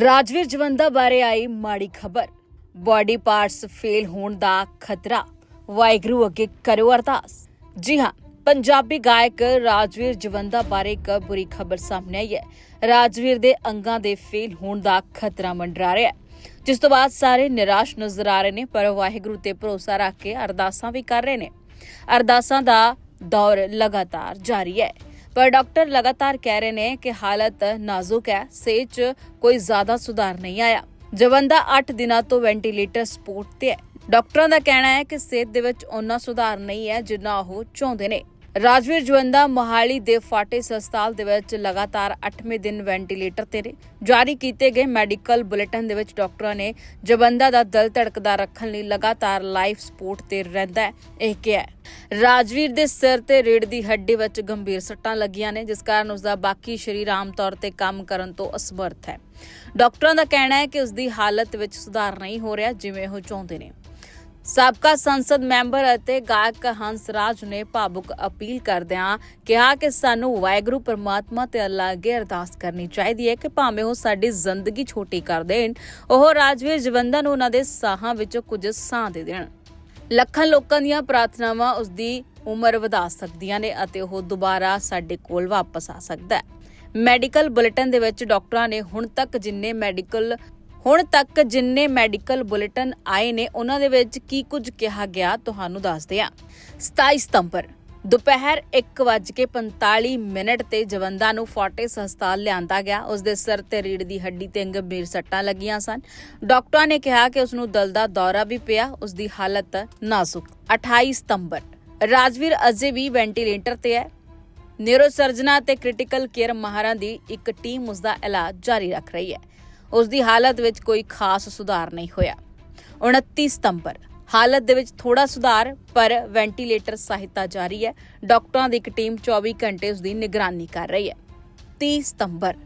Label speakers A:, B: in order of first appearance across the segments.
A: ਰਾਜਵੀਰ ਜਵੰਦਾ ਬਾਰੇ ਆਈ ਮਾੜੀ ਖਬਰ। ਬਾਡੀ ਪਾਰਟਸ ਫੇਲ ਹੋਣ ਦਾ ਖਤਰਾ। ਵਾਹਿਗੁਰੂ ਅੱਗੇ ਕਰੋ ਅਰਦਾਸ। ਜੀ ਹਾਂ, ਪੰਜਾਬੀ ਗਾਇਕ ਰਾਜਵੀਰ ਜਵੰਦਾ ਬਾਰੇ ਇੱਕ ਬੁਰੀ ਖਬਰ ਸਾਹਮਣੇ ਆਈ ਹੈ। ਰਾਜਵੀਰ ਦੇ ਅੰਗਾਂ ਦੇ ਫੇਲ ਹੋਣ ਦਾ ਖਤਰਾ ਮੰਡਰਾ ਰਿਹਾ ਹੈ। ਜਿਸ ਤੋਂ ਬਾਅਦ ਸਾਰੇ ਨਿਰਾਸ਼ ਨਜ਼ਰ ਆ ਰਹੇ ਨੇ, ਪਰ ਵਾਹਿਗੁਰੂ ਤੇ ਭਰੋਸਾ ਰੱਖ ਕੇ ਅਰਦਾਸਾਂ ਵੀ ਕਰ ਰਹੇ ਨੇ। ਅਰਦਾਸਾਂ ਦਾ ਦੌਰ ਲਗਾਤਾਰ ਜਾਰੀ ਹੈ। ਪਰ ਡਾਕਟਰ ਲਗਾਤਾਰ ਕਹਿ ਰਹੇ ਨੇ ਕਿ ਹਾਲਤ ਨਾਜ਼ੁਕ ਹੈ, ਸਿਹਤ 'ਚ ਕੋਈ ਜ਼ਿਆਦਾ ਸੁਧਾਰ ਨਹੀਂ ਆਇਆ। ਜਵੰਦਾ 8 ਦਿਨਾਂ ਤੋਂ ਵੈਂਟੀਲੇਟਰ ਸਪੋਰਟ ਤੇ ਹੈ। ਡਾਕਟਰਾਂ ਦਾ ਕਹਿਣਾ ਹੈ ਕਿ ਸਿਹਤ ਦੇ ਵਿੱਚ ਉਹਨਾਂ ਸੁਧਾਰ ਨਹੀਂ ਹੈ ਜਿੰਨਾ ਉਹ ਚਾਹੁੰਦੇ ਨੇ। ਰਾਜਵੀਰ ਜਵੰਦਾ ਮੋਹਾਲੀ ਦੇ ਫਾਟਿਸ ਹਸਪਤਾਲ ਦੇ ਵਿੱਚ ਲਗਾਤਾਰ 8ਵੇਂ ਦਿਨ ਵੈਂਟੀਲੇਟਰ ਤੇ ਨੇ ਜਾਰੀ ਕੀਤੇ ਗਏ ਮੈਡੀਕਲ ਬੁਲੇਟਿਨ ਦੇ ਵਿੱਚ ਡਾਕਟਰਾਂ ਨੇ ਜਵੰਦਾ ਦਾ ਦਿਲ ਧੜਕਦਾ ਰੱਖਣ ਲਈ ਲਗਾਤਾਰ ਲਾਈਫ ਸਪੋਰਟ ਤੇ ਰਹਿੰਦਾ ਹੈ, ਇਹ ਕਿਹਾ ਰਾਜਵੀਰ ਦੇ ਸਿਰ ਤੇ ਰੀੜ ਦੀ ਹੱਡੀ ਵਿੱਚ ਗੰਭੀਰ ਸੱਟਾਂ ਲੱਗੀਆਂ ਨੇ, ਜਿਸ ਕਾਰਨ ਉਸ ਦਾ ਬਾਕੀ ਸਰੀਰ ਆਮ ਤੌਰ ਤੇ ਕੰਮ ਕਰਨ ਤੋਂ ਅਸਮਰਥ ਹੈ। ਡਾਕਟਰਾਂ ਦਾ ਕਹਿਣਾ ਹੈ ਕਿ ਉਸ ਦੀ ਹਾਲਤ ਵਿੱਚ ਸੁਧਾਰ ਨਹੀਂ ਹੋ ਰਿਹਾ ਜਿਵੇਂ ਉਹ ਚਾਹੁੰਦੇ ਨੇ। ਸਾਬਕਾ ਸੰਸਦ ਮੈਂਬਰ ਅਤੇ ਗਾਇਕ ਹੰਸ ਨੇ ਭਾਵੁਕ ਅਪੀਲ ਕਰਦਿਆਂ ਕਿਹਾ ਕਿ ਸਾਨੂੰ ਵਾਹਿਗੁਰੂ ਪਰਮਾਤਮਾ ਤੇ ਅੱਲਾ ਅੱਗੇ ਅਰਦਾਸ ਕਰਨੀ ਚਾਹੀਦੀ ਹੈ ਕਿ ਭਾਵੇਂ ਉਹ ਸਾਡੀ ਜ਼ਿੰਦਗੀ ਛੋਟੀ ਕਰ ਦੇਣ, ਉਹ ਰਾਜਵੀਰ ਜਵੰਦਾ ਨੂੰ ਉਹਨਾਂ ਦੇ ਸਾਹਾਂ ਵਿੱਚੋਂ ਕੁਝ ਸਾਹ ਦੇ ਦੇਣ। ਲੱਖਾਂ ਲੋਕਾਂ ਦੀਆਂ ਪ੍ਰਾਰਥਨਾਵਾਂ ਉਸ ਦੀ ਉਮਰ ਵਧਾ ਸਕਦੀਆਂ ਨੇ ਅਤੇ ਉਹ ਦੁਬਾਰਾ ਸਾਡੇ ਕੋਲ ਵਾਪਸ ਆ ਸਕਦਾ ਹੈ। ਮੈਡੀਕਲ ਬੁਲੇਟਿਨ ਦੇ ਵਿੱਚ ਡਾਕਟਰਾਂ ਨੇ ਹੁਣ ਤੱਕ ਜਿੰਨੇ ਮੈਡੀਕਲ ਹੁਣ ਤੱਕ ਜਿੰਨੇ ਮੈਡੀਕਲ ਬੁਲੇਟਿਨ ਆਏ ਨੇ, ਉਹਨਾਂ ਦੇ ਵਿੱਚ ਕੀ ਕੁਝ ਕਿਹਾ ਗਿਆ, ਤੁਹਾਨੂੰ ਦੱਸਦੇ ਹਾਂ। 27 ਸਤੰਬਰ, ਦੁਪਹਿਰ 1:45 ਮਿੰਟ ਤੇ ਜਵੰਦਾ ਨੂੰ ਫੋਰਟਿਸ ਹਸਪਤਾਲ ਲਿਆਂਦਾ ਗਿਆ। ਉਸ ਦੇ ਸਿਰ ਤੇ ਰੀੜ ਦੀ ਹੱਡੀ ਤੇ ਗੰਭੀਰ ਸੱਟਾਂ ਲੱਗੀਆਂ ਸਨ। ਡਾਕਟਰਾਂ ਨੇ ਕਿਹਾ ਕਿ ਉਸ ਨੂੰ ਦਿਲ ਦਾ ਦੌਰਾ ਵੀ ਪਿਆ, ਉਸ ਦੀ ਹਾਲਤ ਨਾਜ਼ੁਕ। 28 ਸਤੰਬਰ, ਰਾਜਵੀਰ ਅਜੇ ਵੀ ਵੈਂਟੀਲੇਟਰ ਤੇ ਹੈ। ਨਿਊਰੋਸਰਜਨਾਂ ਤੇ ਕ੍ਰਿਟੀਕਲ ਕੇਅਰ ਮਾਹਰਾਂ ਦੀ ਇੱਕ ਟੀਮ ਉਸ ਦਾ ਇਲਾਜ ਜਾਰੀ ਰੱਖ ਰਹੀ ਹੈ। ਉਸ ਦੀ ਹਾਲਤ ਵਿੱਚ ਕੋਈ ਖਾਸ ਸੁਧਾਰ ਨਹੀਂ ਹੋਇਆ। 29 ਸਤੰਬਰ, ਹਾਲਤ ਦੇ ਵਿੱਚ ਥੋੜਾ ਸੁਧਾਰ, ਪਰ ਵੈਂਟੀਲੇਟਰ ਸਹਾਇਤਾ ਜਾਰੀ ਹੈ। ਡਾਕਟਰਾਂ ਦੀ ਇੱਕ ਟੀਮ 24 ਘੰਟੇ ਉਸ ਦੀ ਨਿਗਰਾਨੀ ਕਰ ਰਹੀ ਹੈ। 30 ਸਤੰਬਰ,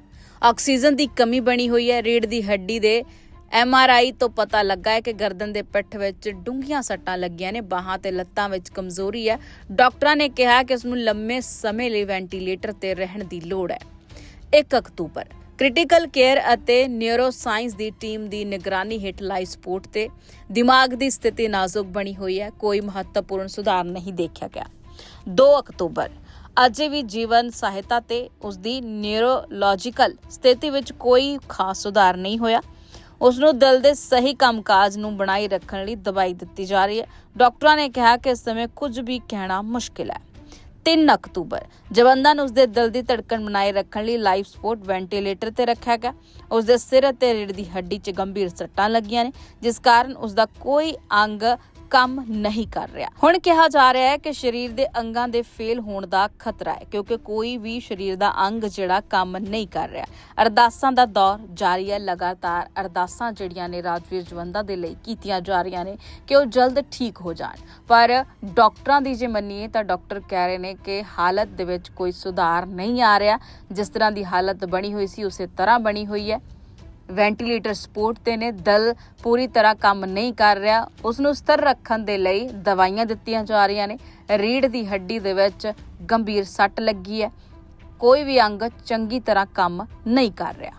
A: ਆਕਸੀਜਨ ਦੀ ਕਮੀ ਬਣੀ ਹੋਈ ਹੈ। ਰੀੜ ਦੀ ਹੱਡੀ ਦੇ ਐੱਮ ਆਰ ਆਈ ਤੋਂ ਪਤਾ ਲੱਗਾ ਹੈ ਕਿ ਗਰਦਨ ਦੇ ਪਿੱਠ ਵਿੱਚ ਡੂੰਘੀਆਂ ਸੱਟਾਂ ਲੱਗੀਆਂ ਨੇ। ਬਾਹਾਂ ਤੇ ਲੱਤਾਂ ਵਿੱਚ ਕਮਜ਼ੋਰੀ ਹੈ। ਡਾਕਟਰਾਂ ਨੇ ਕਿਹਾ ਕਿ ਉਸ ਨੂੰ ਲੰਮੇ ਸਮੇਂ ਲਈ ਵੈਂਟੀਲੇਟਰ ਤੇ ਰਹਿਣ ਦੀ ਲੋੜ ਹੈ। 1 ਅਕਤੂਬਰ ਕ੍ਰਿਟੀਕਲ ਕੇਅਰ ਅਤੇ ਨਿਊਰੋ ਸਾਇੰਸ ਦੀ ਟੀਮ ਦੀ ਨਿਗਰਾਨੀ ਹੇਠ ਲਾਈਫ ਸਪੋਰਟ ਤੇ ਦਿਮਾਗ ਦੀ ਸਥਿਤੀ ਨਾਜ਼ੁਕ ਬਣੀ ਹੋਈ ਹੈ। ਕੋਈ ਮਹੱਤਵਪੂਰਨ ਸੁਧਾਰ ਨਹੀਂ ਦੇਖਿਆ ਗਿਆ। 2 ਅਕਤੂਬਰ, ਅਜੇ ਵੀ ਜੀਵਨ ਸਹਾਇਤਾ ਤੇ ਉਸ ਦੀ ਨਿਊਰੋਲੋਜੀਕਲ ਸਥਿਤੀ ਵਿੱਚ ਕੋਈ ਖਾਸ ਸੁਧਾਰ ਨਹੀਂ ਹੋਇਆ। ਉਸ ਨੂੰ ਦਿਲ ਦੇ ਸਹੀ ਕੰਮਕਾਜ ਨੂੰ ਬਣਾਈ ਰੱਖਣ ਲਈ ਦਵਾਈ ਦਿੱਤੀ ਜਾ ਰਹੀ ਹੈ। ਡਾਕਟਰਾਂ ਨੇ ਕਿਹਾ ਕਿ ਇਸ ਸਮੇਂ ਕੁਝ ਵੀ ਕਹਿਣਾ ਮੁਸ਼ਕਿਲ ਹੈ। 3 ਅਕਤੂਬਰ ਜਵੰਦਾ ਨੂੰ ਉਸਦੇ ਦਿਲ ਦੀ ਧੜਕਣ ਬਣਾਏ ਰੱਖਣ ਲਈ ਲਾਈਫ ਸਪੋਰਟ ਵੈਂਟੀਲੇਟਰ ਤੇ ਰੱਖਿਆ ਗਿਆ। ਉਸਦੇ ਸਿਰ ਅਤੇ ਰੀੜ ਦੀ ਹੱਡੀ 'ਚ ਗੰਭੀਰ ਸੱਟਾਂ ਲੱਗੀਆਂ ਨੇ, ਜਿਸ ਕਾਰਨ ਉਸਦਾ ਕੋਈ ਅੰਗ ਕੰਮ ਨਹੀਂ ਕਰ ਰਿਹਾ। ਹੁਣ ਕਿਹਾ ਜਾ ਰਿਹਾ ਹੈ ਕਿ ਸਰੀਰ ਦੇ ਅੰਗਾਂ ਦੇ ਫੇਲ ਹੋਣ ਦਾ ਖਤਰਾ ਹੈ, ਕਿਉਂਕਿ ਕੋਈ ਵੀ ਸਰੀਰ ਦਾ ਅੰਗ ਜਿਹੜਾ ਕੰਮ ਨਹੀਂ ਕਰ ਰਿਹਾ। ਅਰਦਾਸਾਂ ਦਾ ਦੌਰ ਜਾਰੀ ਹੈ। ਲਗਾਤਾਰ ਅਰਦਾਸਾਂ ਜਿਹੜੀਆਂ ਨੇ ਰਾਜਵੀਰ ਜਵੰਦਾ ਦੇ ਲਈ ਕੀਤੀਆਂ ਜਾ ਰਹੀਆਂ ਨੇ ਕਿ ਉਹ ਜਲਦ ਠੀਕ ਹੋ ਜਾਣ। ਪਰ ਡਾਕਟਰਾਂ ਦੀ ਜੇ ਮੰਨੀਏ ਤਾਂ ਡਾਕਟਰ ਕਹਿ ਰਹੇ ਨੇ ਕਿ ਹਾਲਤ ਦੇ ਵਿੱਚ ਕੋਈ ਸੁਧਾਰ ਨਹੀਂ ਆ ਰਿਹਾ। ਜਿਸ ਤਰ੍ਹਾਂ ਦੀ ਹਾਲਤ ਬਣੀ ਹੋਈ ਸੀ, ਉਸੇ ਤਰ੍ਹਾਂ ਬਣੀ ਹੋਈ ਹੈ। ਵੈਂਟੀਲੇਟਰ ਸਪੋਰਟ ਤੇ ਨੇ। ਦਲ ਪੂਰੀ ਤਰ੍ਹਾਂ ਕੰਮ ਨਹੀਂ ਕਰ ਰਿਹਾ। ਉਸ ਨੂੰ ਸਥਿਰ ਰੱਖਣ ਦੇ ਲਈ ਦਵਾਈਆਂ ਦਿੱਤੀਆਂ ਜਾ ਰਹੀਆਂ ਨੇ। ਰੀੜ ਦੀ ਹੱਡੀ ਦੇ ਵਿੱਚ ਗੰਭੀਰ ਸੱਟ ਲੱਗੀ ਹੈ। ਕੋਈ ਵੀ ਅੰਗ ਚੰਗੀ ਤਰ੍ਹਾਂ ਕੰਮ ਨਹੀਂ ਕਰ ਰਿਹਾ।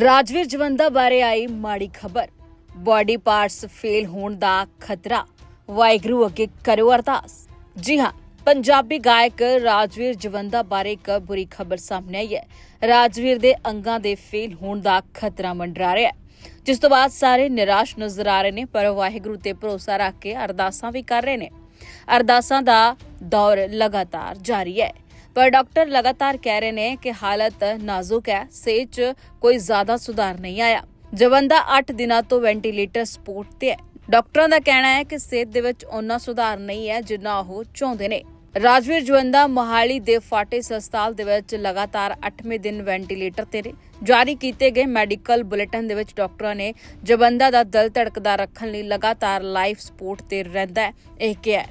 A: ਰਾਜਵੀਰ ਜਵੰਦਾ ਬਾਰੇ ਆਈ ਮਾੜੀ ਖਬਰ। ਬਾਡੀ ਪਾਰਟਸ ਫੇਲ ਹੋਣ ਦਾ ਖਤਰਾ। ਵਾਹਿਗੁਰੂ ਅੱਗੇ ਕਰੋ ਅਰਦਾਸ। ਜੀ ਹਾਂ ਪੰਜਾਬੀ ਗਾਇਕ ਰਾਜਵੀਰ ਜਵੰਦਾ ਬਾਰੇ ਇੱਕ ਬੁਰੀ ਖਬਰ ਸਾਹਮਣੇ ਆਈ ਹੈ। ਰਾਜਵੀਰ ਦੇ ਅੰਗਾਂ ਦੇ ਫੇਲ ਹੋਣ ਦਾ ਖਤਰਾ ਮੰਡਰਾ ਰਿਹਾ ਹੈ। ਜਿਸ ਤੋਂ ਬਾਅਦ ਸਾਰੇ ਨਿਰਾਸ਼ ਨਜ਼ਰ ਆ ਰਹੇ ਨੇ, ਪਰ ਵਾਹਿਗੁਰੂ ਤੇ ਭਰੋਸਾ ਰੱਖ ਕੇ ਅਰਦਾਸਾਂ ਵੀ ਕਰ ਰਹੇ ਨੇ। ਅਰਦਾਸਾਂ ਦਾ ਦੌਰ ਲਗਾਤਾਰ ਜਾਰੀ ਹੈ। ਪਰ ਡਾਕਟਰ ਲਗਾਤਾਰ ਕਹਿ ਰਹੇ ਨੇ ਕਿ ਹਾਲਤ ਨਾਜ਼ੁਕ ਹੈ, ਸਿਹਤ 'ਚ ਕੋਈ ਜ਼ਿਆਦਾ ਸੁਧਾਰ ਨਹੀਂ ਆਇਆ। ਜਵੰਦਾ 8 ਦਿਨਾਂ ਤੋਂ ਵੈਂਟੀਲੇਟਰ ਸਪੋਰਟ ਤੇ ਹੈ। ਡਾਕਟਰਾਂ ਦਾ ਕਹਿਣਾ ਹੈ ਕਿ ਸਿਹਤ ਦੇ ਵਿੱਚ ਉਹਨਾਂ ਸੁਧਾਰ ਨਹੀਂ ਹੈ ਜਿੰਨਾ ਉਹ ਚਾਹੁੰਦੇ ਨੇ। ਰਾਜਵੀਰ ਜਵੰਦਾ ਮੋਹਾਲੀ ਦੇ ਫਾਟਿਸ ਹਸਪਤਾਲ ਦੇ ਵਿੱਚ ਲਗਾਤਾਰ 8ਵੇਂ ਦਿਨ ਵੈਂਟੀਲੇਟਰ ਤੇ ਨੇ ਜਾਰੀ ਕੀਤੇ ਗਏ ਮੈਡੀਕਲ ਬੁਲੇਟਿਨ ਦੇ ਵਿੱਚ ਡਾਕਟਰਾਂ ਨੇ ਜਵੰਦਾ ਦਾ ਦਿਲ ਧੜਕਦਾ ਰੱਖਣ ਲਈ ਲਗਾਤਾਰ ਲਾਈਫ ਸਪੋਰਟ ਤੇ ਰਹਿੰਦਾ ਹੈ, ਇਹ ਕਿਹਾ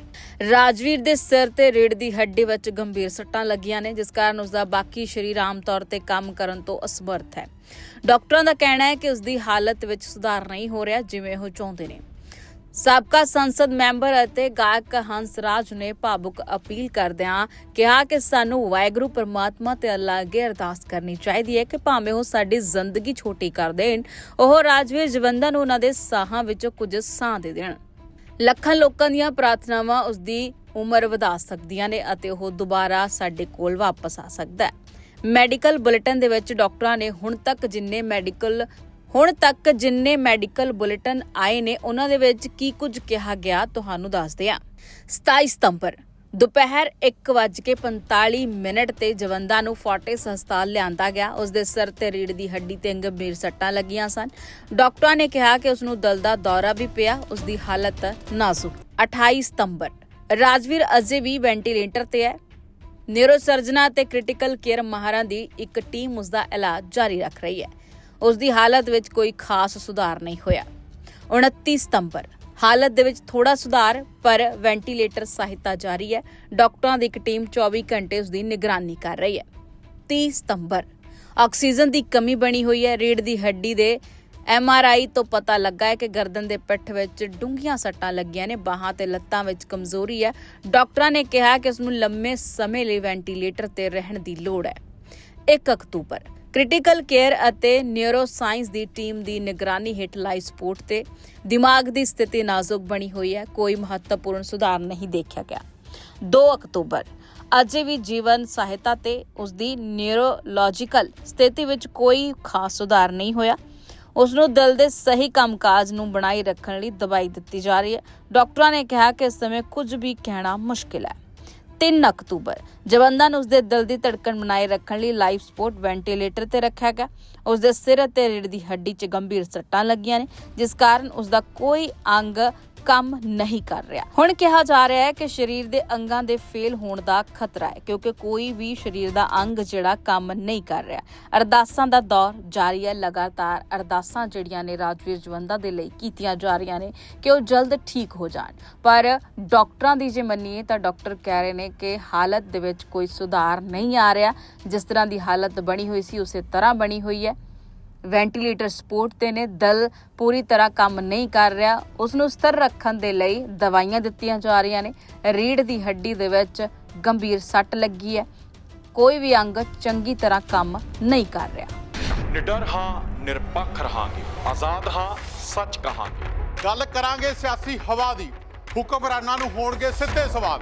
A: ਰਾਜਵੀਰ ਦੇ ਸਿਰ ਤੇ ਰੀੜ ਦੀ ਹੱਡੀ ਵਿੱਚ ਗੰਭੀਰ ਸੱਟਾਂ ਲੱਗੀਆਂ ਨੇ, ਜਿਸ ਕਾਰਨ ਉਸ ਦਾ ਬਾਕੀ ਸਰੀਰ ਆਮ ਤੌਰ ਤੇ ਕੰਮ ਕਰਨ ਤੋਂ ਅਸਮਰਥ ਹੈ। ਡਾਕਟਰਾਂ ਦਾ ਕਹਿਣਾ ਹੈ ਕਿ ਉਸ ਦੀ ਹਾਲਤ ਵਿੱਚ ਸੁਧਾਰ ਨਹੀਂ ਹੋ ਰਿਹਾ ਜਿਵੇਂ ਉਹ ਚਾਹੁੰਦੇ ਨੇ। ਸਾਬਕਾ ਸੰਸਦ ਮੈਂਬਰ ਅਤੇ ਗਾਇਕ ਹੰਸ ਰਾਜ ਨੇ ਭਾਵੁਕ ਅਪੀਲ ਕਰਦਿਆਂ ਕਿਹਾ ਕਿ ਸਾਨੂੰ ਵਾਹਿਗੁਰੂ ਪਰਮਾਤਮਾ ਤੇ ਅੱਲਾ ਅੱਗੇ ਅਰਦਾਸ ਕਰਨੀ ਚਾਹੀਦੀ ਹੈ ਕਿ ਭਾਵੇਂ ਉਹ ਸਾਡੀ ਜ਼ਿੰਦਗੀ ਛੋਟੀ ਕਰ ਦੇਣ, ਉਹ ਰਾਜਵੀਰ ਜਵੰਦਾ ਨੂੰ ਉਹਨਾਂ ਦੇ ਸਾਹਾਂ ਵਿੱਚੋਂ ਕੁਝ ਸਾਹ ਦੇ ਦੇਣ। ਲੱਖਾਂ ਲੋਕਾਂ ਦੀਆਂ ਪ੍ਰਾਰਥਨਾਵਾਂ ਉਸ ਦੀ ਉਮਰ ਵਧਾ ਸਕਦੀਆਂ ਨੇ ਅਤੇ ਉਹ ਦੁਬਾਰਾ ਸਾਡੇ ਕੋਲ ਵਾਪਸ ਆ ਸਕਦਾ ਹੈ। ਮੈਡੀਕਲ ਬੁਲੇਟਿਨ ਦੇ ਵਿੱਚ ਡਾਕਟਰਾਂ ਨੇ ਹੁਣ ਤੱਕ ਜਿੰਨੇ ਮੈਡੀਕਲ ਹੁਣ ਤੱਕ ਜਿੰਨੇ ਮੈਡੀਕਲ ਬੁਲੇਟਿਨ ਆਏ ਨੇ, ਉਹਨਾਂ ਦੇ ਵਿੱਚ ਕੀ ਕੁਝ ਕਿਹਾ ਗਿਆ, ਤੁਹਾਨੂੰ ਦੱਸਦੇ ਹਾਂ। 27 ਸਤੰਬਰ, ਦੁਪਹਿਰ 1:45 ਮਿੰਟ ਤੇ ਜਵੰਦਾ ਨੂੰ ਫੋਰਟਿਸ ਹਸਪਤਾਲ ਲਿਆਂਦਾ ਗਿਆ। ਉਸ ਦੇ ਸਿਰ ਤੇ ਰੀੜ ਦੀ ਹੱਡੀ ਤੇ ਗੰਭੀਰ ਸੱਟਾਂ ਲੱਗੀਆਂ ਸਨ। ਡਾਕਟਰਾਂ ਨੇ ਕਿਹਾ ਕਿ ਉਸ ਨੂੰ ਦਿਲ ਦਾ ਦੌਰਾ ਵੀ ਪਿਆ, ਉਸ ਦੀ ਹਾਲਤ ਨਾਜ਼ੁਕ। 28 ਸਤੰਬਰ, ਰਾਜਵੀਰ ਅਜੇ ਵੀ ਵੈਂਟੀਲੇਟਰ ਤੇ ਹੈ। ਨਿਊਰੋਸਰਜਨਾਂ ਤੇ ਕ੍ਰਿਟੀਕਲ ਕੇਅਰ ਮਾਹਰਾਂ ਦੀ ਇੱਕ ਟੀਮ ਉਸ ਦਾ ਇਲਾਜ ਜਾਰੀ ਰੱਖ ਰਹੀ ਹੈ। ਉਸ ਦੀ ਹਾਲਤ ਵਿੱਚ ਕੋਈ ਖਾਸ ਸੁਧਾਰ ਨਹੀਂ ਹੋਇਆ। 29 ਸਤੰਬਰ, ਹਾਲਤ ਦੇ ਵਿੱਚ ਥੋੜਾ ਸੁਧਾਰ, ਪਰ ਵੈਂਟੀਲੇਟਰ ਸਹਾਇਤਾ ਜਾਰੀ ਹੈ। ਡਾਕਟਰਾਂ ਦੀ ਇੱਕ ਟੀਮ 24 ਘੰਟੇ ਉਸ ਦੀ ਨਿਗਰਾਨੀ ਕਰ ਰਹੀ ਹੈ। 30 ਸਤੰਬਰ, ਆਕਸੀਜਨ ਦੀ ਕਮੀ ਬਣੀ ਹੋਈ ਹੈ। ਰੀੜ ਦੀ ਹੱਡੀ ਦੇ ਐਮ ਆਰ ਆਈ ਤੋਂ ਪਤਾ ਲੱਗਾ ਹੈ ਕਿ ਗਰਦਨ ਦੇ ਪਿੱਠ ਵਿੱਚ ਡੂੰਘੀਆਂ ਸੱਟਾਂ ਲੱਗੀਆਂ ਨੇ। ਬਾਹਾਂ ਤੇ ਲੱਤਾਂ ਵਿੱਚ ਕਮਜ਼ੋਰੀ ਹੈ। ਡਾਕਟਰਾਂ ਨੇ ਕਿਹਾ ਕਿ ਉਸ ਨੂੰ ਲੰਮੇ ਸਮੇਂ ਲਈ ਵੈਂਟੀਲੇਟਰ ਤੇ ਰਹਿਣ ਦੀ ਲੋੜ ਹੈ। 1 ਅਕਤੂਬਰ ਕ੍ਰਿਟੀਕਲ ਕੇਅਰ ਅਤੇ ਨਿਊਰੋ ਸਾਇੰਸ ਦੀ ਟੀਮ ਦੀ ਨਿਗਰਾਨੀ ਹੇਠ ਲਾਈ ਸਪੋਰਟ ਤੇ ਦਿਮਾਗ ਦੀ ਸਥਿਤੀ ਨਾਜ਼ੁਕ ਬਣੀ ਹੋਈ ਹੈ। ਕੋਈ ਮਹੱਤਵਪੂਰਨ ਸੁਧਾਰ ਨਹੀਂ ਦੇਖਿਆ ਗਿਆ। 2 ਅਕਤੂਬਰ, ਅਜੇ ਵੀ ਜੀਵਨ ਸਹਾਇਤਾ ਤੇ ਉਸ ਦੀ ਨਿਊਰੋਲੋਜੀਕਲ ਸਥਿਤੀ ਵਿੱਚ ਕੋਈ ਖਾਸ ਸੁਧਾਰ ਨਹੀਂ ਹੋਇਆ। ਉਸ ਨੂੰ ਦਿਲ ਦੇ ਸਹੀ ਕੰਮਕਾਜ ਨੂੰ ਬਣਾਈ ਰੱਖਣ ਲਈ ਦਵਾਈ ਦਿੱਤੀ ਜਾ ਰਹੀ ਹੈ। ਡਾਕਟਰਾਂ ਨੇ ਕਿਹਾ ਕਿ ਇਸ ਸਮੇਂ ਕੁਝ ਵੀ ਕਹਿਣਾ ਮੁਸ਼ਕਿਲ ਹੈ। 3 ਅਕਤੂਬਰ। ਜਵੰਦਾ ਨੂੰ ਉਸਦੇ ਦਿਲ ਦੀ ਧੜਕਣ ਬਣਾਏ ਰੱਖਣ ਲਈ ਲਾਈਫ ਸਪੋਰਟ ਵੈਂਟੀਲੇਟਰ ਤੇ ਰੱਖਿਆ ਗਿਆ। ਉਸਦੇ ਸਿਰ ਅਤੇ ਰੀੜ ਦੀ ਹੱਡੀ 'ਚ ਗੰਭੀਰ ਸੱਟਾਂ ਲੱਗੀਆਂ ਨੇ, ਜਿਸ ਕਾਰਨ ਉਸਦਾ ਕੋਈ ਅੰਗ ਕੰਮ ਨਹੀਂ ਕਰ ਰਿਹਾ। ਹੁਣ ਕਿਹਾ ਜਾ ਰਿਹਾ ਹੈ ਕਿ ਸਰੀਰ ਦੇ ਅੰਗਾਂ ਦੇ ਫੇਲ ਹੋਣ ਦਾ ਖਤਰਾ ਹੈ, ਕਿਉਂਕਿ ਕੋਈ ਵੀ ਸਰੀਰ ਦਾ ਅੰਗ ਜਿਹੜਾ ਕੰਮ ਨਹੀਂ ਕਰ ਰਿਹਾ। ਅਰਦਾਸਾਂ ਦਾ ਦੌਰ ਜਾਰੀ ਹੈ। ਲਗਾਤਾਰ ਅਰਦਾਸਾਂ ਜਿਹੜੀਆਂ ਨੇ ਰਾਜਵੀਰ ਜਵੰਦਾ ਦੇ ਲਈ ਕੀਤੀਆਂ ਜਾ ਰਹੀਆਂ ਨੇ ਕਿ ਉਹ ਜਲਦ ਠੀਕ ਹੋ ਜਾਣ। ਪਰ ਡਾਕਟਰਾਂ ਦੀ ਜੇ ਮੰਨੀਏ ਤਾਂ ਡਾਕਟਰ ਕਹਿ ਰਹੇ ਨੇ ਕਿ ਹਾਲਤ ਦੇ ਵਿੱਚ ਕੋਈ ਸੁਧਾਰ ਨਹੀਂ ਆ ਰਿਹਾ। ਜਿਸ ਤਰ੍ਹਾਂ ਦੀ ਹਾਲਤ ਬਣੀ ਹੋਈ ਸੀ ਉਸੇ ਤਰ੍ਹਾਂ ਬਣੀ ਹੋਈ ਹੈ। ਵੈਂਟੀਲੇਟਰ ਸਪੋਰਟ ਤੇ ਨੇ ਦਿਲ ਪੂਰੀ ਤਰ੍ਹਾਂ ਕੰਮ ਨਹੀਂ ਕਰ ਰਿਹਾ। ਉਸ ਨੂੰ ਸਥਿਰ ਰੱਖਣ ਦੇ ਲਈ ਦਵਾਈਆਂ ਦਿੱਤੀਆਂ ਜਾ ਰਹੀਆਂ ਨੇ। ਰੀੜ ਦੀ ਹੱਡੀ ਦੇ ਵਿੱਚ ਗੰਭੀਰ ਸੱਟ ਲੱਗੀ ਹੈ। ਕੋਈ ਵੀ ਅੰਗ ਚੰਗੀ ਤਰ੍ਹਾਂ ਕੰਮ ਨਹੀਂ ਕਰ ਰਿਹਾ।
B: ਨਿਡਰ ਹਾਂ ਨਿਰਪੱਖ ਰਹਾਂਗੇ। ਆਜ਼ਾਦ ਹਾਂ ਸੱਚ ਕਹਾਂਗੇ।
C: ਗੱਲ ਕਰਾਂਗੇ ਸਿਆਸੀ ਹਵਾ ਦੀ। ਹੁਕਮਰਾਨਾਂ ਨੂੰ ਹੋਣਗੇ ਸਿੱਧੇ ਸਵਾਲ।